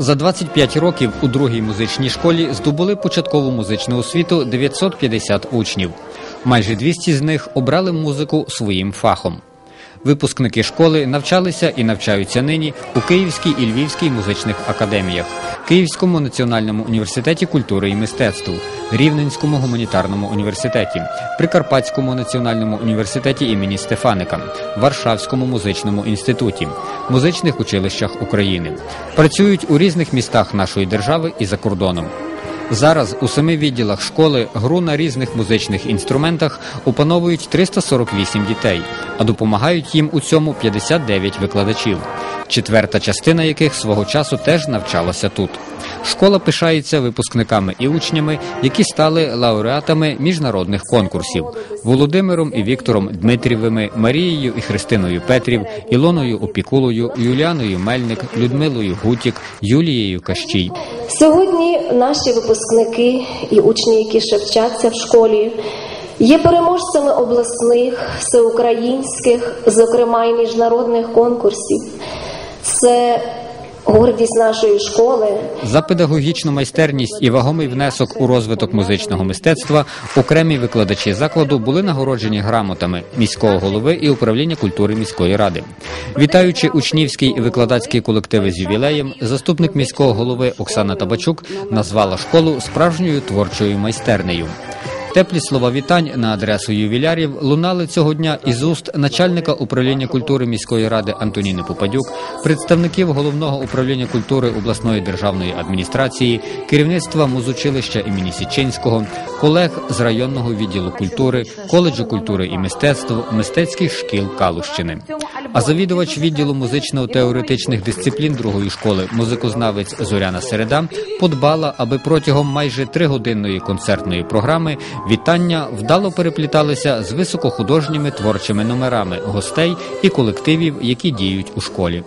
За 25 років у другій музичній школі здобули початкову музичну освіту 950 учнів. Майже 200 з них обрали музику своїм фахом. Випускники школи навчалися і навчаються нині у Київській і Львівській музичних академіях, Київському національному університеті культури і мистецтв, Рівненському гуманітарному університеті, Прикарпатському національному університеті імені Стефаника, Варшавському музичному інституті, музичних училищах України. Працюють у різних містах нашої держави і за кордоном. Зараз у семи відділах школи гру на різних музичних інструментах опановують 348 дітей, а допомагають їм у цьому 59 викладачів, четверта частина яких свого часу теж навчалася тут. Школа пишається випускниками і учнями, які стали лауреатами міжнародних конкурсів Володимиром і Віктором Дмитрівими, Марією і Христиною Петрів, Ілоною Опікулою, Юліаною Мельник, Людмилою Гутік, Юлією Кащій. Сьогодні наші випускники і учні, які ще в школі, є переможцями обласних, всеукраїнських, зокрема і міжнародних конкурсів. Це гордість нашої школи. За педагогічну майстерність і вагомий внесок у розвиток музичного мистецтва окремі викладачі закладу були нагороджені грамотами міського голови і управління культури міської ради. Вітаючи учнівський і викладацький колективи з ювілеєм, заступник міського голови Оксана Табачук назвала школу справжньою творчою майстернею. Теплі слова вітань на адресу ювілярів лунали цього дня із уст начальника управління культури міської ради Антоніни Попадюк, представників головного управління культури обласної державної адміністрації, керівництва музучилища імені Січенського, колег з районного відділу культури, коледжу культури і мистецтв, мистецьких шкіл Калущини. А завідувач відділу музично-теоретичних дисциплін другої школи, музикознавець Зоряна Середа, подбала, аби протягом майже тригодинної концертної програми вітання вдало перепліталися з високохудожніми творчими номерами гостей і колективів, які діють у школі.